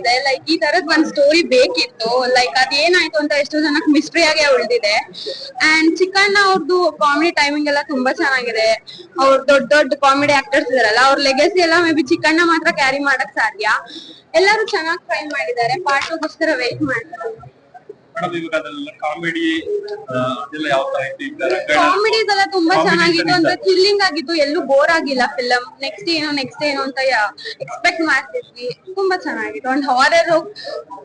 ಇದೆ. ಲೈಕ್ ಈ ತರದ್ ಒಂದ್ ಸ್ಟೋರಿ ಬೇಕಿತ್ತು. ಲೈಕ್ ಅದೇನಾಯ್ತು ಅಂತ ಎಷ್ಟೋ ಜನಕ್ಕೆ ಮಿಸ್ಟ್ರಿ ಆಗಿ ಉಳಿದಿದೆ. ಅಂಡ್ ಚಿಕ್ಕಣ್ಣ ಅವ್ರದ್ದು ಕಾಮಿಡಿ ಟೈಮಿಂಗ್ ಎಲ್ಲ ತುಂಬಾ ಚೆನ್ನಾಗಿದೆ. ಅವ್ರ ದೊಡ್ಡ ದೊಡ್ಡ ಕಾಮಿಡಿ ಆಕ್ಟರ್ಸ್ ಇದಾರಲ್ಲ, ಅವ್ರ ಲೆಗಸಿ ಎಲ್ಲ ಮೇ ಬಿ ಚಿಕ್ಕಣ್ಣ ಮಾತ್ರ ಕ್ಯಾರಿ ಮಾಡಕ್ ಸಾಧ್ಯ. ಎಲ್ಲರೂ ಚೆನ್ನಾಗಿ ಟ್ರೈ ಮಾಡಿದ್ದಾರೆ. ಪಾರ್ಟ್ ಗೋಸ್ಕರ ವೇಟ್ ಮಾಡ್ತಾರೆ ಮೇಡಮ್ ಇವಾಗ ಅದೆಲ್ಲ ಕಾಮಿಡಿ ಅದೆಲ್ಲ ಯಾವ ತರ ಕಾಮಿಡೀಸ್ ಎಲ್ಲ ತುಂಬಾ ಚೆನ್ನಾಗಿತ್ತು. ಅಂದ್ರೆ ಥ್ರಿಲ್ಲಿಂಗ್ ಆಗಿತ್ತು. ಎಲ್ಲೂ ಬೋರ್ ಆಗಿಲ್ಲ ಫಿಲಂ ನೆಕ್ಸ್ಟ್ ಏನೋ ನೆಕ್ಸ್ಟ್ ಏನೋ ಅಂತ ಎಕ್ಸ್ಪೆಕ್ಟ್ ಮಾಡ್ತಿದ್ವಿ. ತುಂಬಾ ಚೆನ್ನಾಗಿತ್ತು. ಒಂದ್ ಹಾರರ್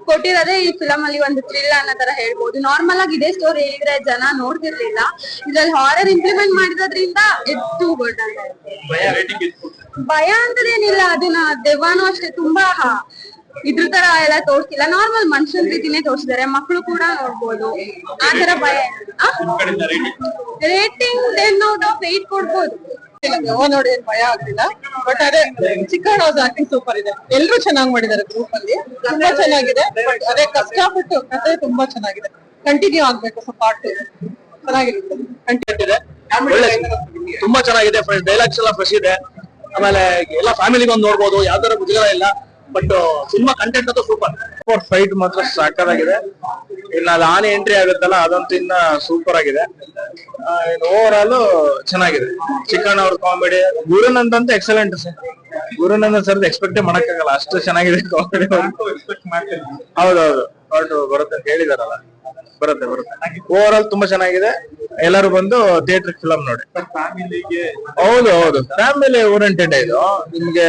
ಕೊಟ್ಟಿರೋದೇ ಈ ಫಿಲಮ್ ಅಲ್ಲಿ ಒಂದು ಥ್ರಿಲ್ ಅನ್ನೋ ತರ ಹೇಳ್ಬೋದು. ನಾರ್ಮಲ್ ಆಗಿ ಇದೇ ಸ್ಟೋರಿ ಹೇಳಿದ್ರೆ ಜನ ನೋಡ್ತಿರ್ಲಿಲ್ಲ. ಇದ್ರಲ್ಲಿ ಹಾರರ್ ಇಂಪ್ಲಿಮೆಂಟ್ ಮಾಡಿರೋದ್ರಿಂದ ಎತ್ತು ಗುಡ್ ಅಂತ ಭಯ ಅಂತದೇನಿಲ್ಲ. ಅದನ್ನ ದೆವ್ವಾನು ಅಷ್ಟೇ ತುಂಬಾ ಇದ್ರ ತರ ಎಲ್ಲ ತೋರ್ಸಿಲ್ಲ. ನಾರ್ಮಲ್ ಮನುಷ್ಯನ ರೀತಿನೇ ತೋರ್ಸಿದ್ದಾರೆ. ಮಕ್ಕಳು ಕೂಡ ನೋಡ್ಬೋದು. ಆ ತರ ಭಯ rating ten out of eight ಕೊಡ್ಬೋದು. ನೋಡಿ ಏನ್ ಭಯ ಆಗ್ಲಿಲ್ಲ. ಬಟ್ ಅದೇ ಚಿಕ್ಕಣ್ಣ ಅವ್ರ ಆಕ್ಟಿಂಗ್ ಸೂಪರ್ ಇದೆ. ಎಲ್ರು ಚೆನ್ನಾಗಿ ಮಾಡಿದ್ದಾರೆ ಗ್ರೂಪ್ ಅಲ್ಲಿ. ತುಂಬಾ ಚೆನ್ನಾಗಿದೆ. ಬಟ್ ಅದೇ ಕಷ್ಟಪಟ್ಟು ಕಥೆ ತುಂಬಾ ಚೆನ್ನಾಗಿದೆ. ಕಂಟಿನ್ಯೂ ಆಗ್ಬೇಕು ಸೊ ಪಾರ್ಟ್ ಚೆನ್ನಾಗಿರುತ್ತೆ. ಕಂಟಿನ್ಯೂ ತುಂಬಾ ಚೆನ್ನಾಗಿದೆ ಡೈಲಾಗ್ಸ್ ಎಲ್ಲ ಫ್ರೆಶ್ ಇದೆ. ಆಮೇಲೆ ಎಲ್ಲ ಫ್ಯಾಮಿಲಿಗೆ ಒಂದು ನೋಡ್ಬೋದು. ಯಾವ್ದಾರ ಮುಜುಗರ ಇಲ್ಲ. ಬಟ್ ಸಿನಿಮಾ ಕಂಟೆಂಟ್ ಅಂತೂ ಸೂಪರ್ ಫೈಟ್ ಮಾತ್ರ ಸಾಕಾಗಿದೆ. ಇನ್ನ ಅದು ಆನೆ ಎಂಟ್ರಿ ಆಗುತ್ತಲ್ಲ ಅದಂತೂ ಇನ್ನ ಸೂಪರ್ ಆಗಿದೆ. ಓವರ್ ಆಲ್ ಚೆನ್ನಾಗಿದೆ. ಚಿಕ್ಕಣ್ಣ ಅವ್ರ ಕಾಮಿಡಿ ಗುರುನಂದ್ ಅಂತ excellent sir Gurunanda sir expect ಮಾಡಕ್ಕಾಗಲ್ಲ. ಅಷ್ಟು ಚೆನ್ನಾಗಿದೆ ಕಾಮಿಡಿ ಹೌದೌದು. ಪಾರ್ಟ್ ಬರುತ್ತೆ ಅಂತ ಹೇಳಿದಾರಲ್ಲ. ಬರುತ್ತೆ ಬರುತ್ತೆ. ಓವರ್ ಆಲ್ ತುಂಬಾ ಚೆನ್ನಾಗಿದೆ. ಎಲ್ಲರೂ ಬಂದು ಥಿಯೇಟರ್ ಫಿಲಂ ನೋಡಿ. ಹೌದು ಹೌದು. ಫ್ಯಾಮಿಲಿ ಓರಿಯಂಟೆಡ್ ಇದು. ನಿಮ್ಗೆ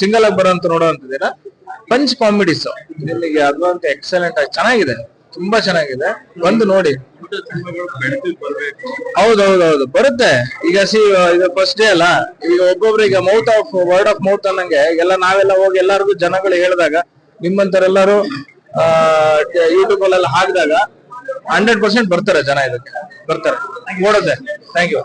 ಸಿಂಗಲ್ ಆಗಿ ಬರೋಂತ ನೋಡುವಂತದಿಲ್ಲ ಪಂಚ್ ಕಾಮಿಡೀಸ್. ನಿಮಗೆ ಅದು ಅಂತ ಎಕ್ಸಲೆಂಟ್ ಆಗಿ ಚೆನ್ನಾಗಿದೆ. ತುಂಬಾ ಚೆನ್ನಾಗಿದೆ. ಬಂದು ನೋಡಿ. ಹೌದೌದೌದು. ಬರುತ್ತೆ. ಈಗ ಸಿ, ಇದು ಫಸ್ಟ್ ಡೇ ಅಲ್ಲ. ಈಗ ಒಬ್ಬೊಬ್ರಿಗೆ mouth of word of mouth ಅನ್ನಂಗೆ ಎಲ್ಲ ನಾವೆಲ್ಲ ಹೋಗಿ ಎಲ್ಲರಿಗೂ ಜನಗಳು ಹೇಳಿದಾಗ, ನಿಮ್ಮಂತರೆಲ್ಲರೂ ಯೂಟ್ಯೂಬ್ ಅಲ್ಲೆಲ್ಲ ಹಾಕಿದಾಗ ಹಂಡ್ರೆಡ್ ಪರ್ಸೆಂಟ್ ಬರ್ತಾರೆ ಜನ ಇದಕ್ಕೆ. ಬರ್ತಾರೆ. ನೋಡುತ್ತೆ ಥ್ಯಾಂಕ್ ಯು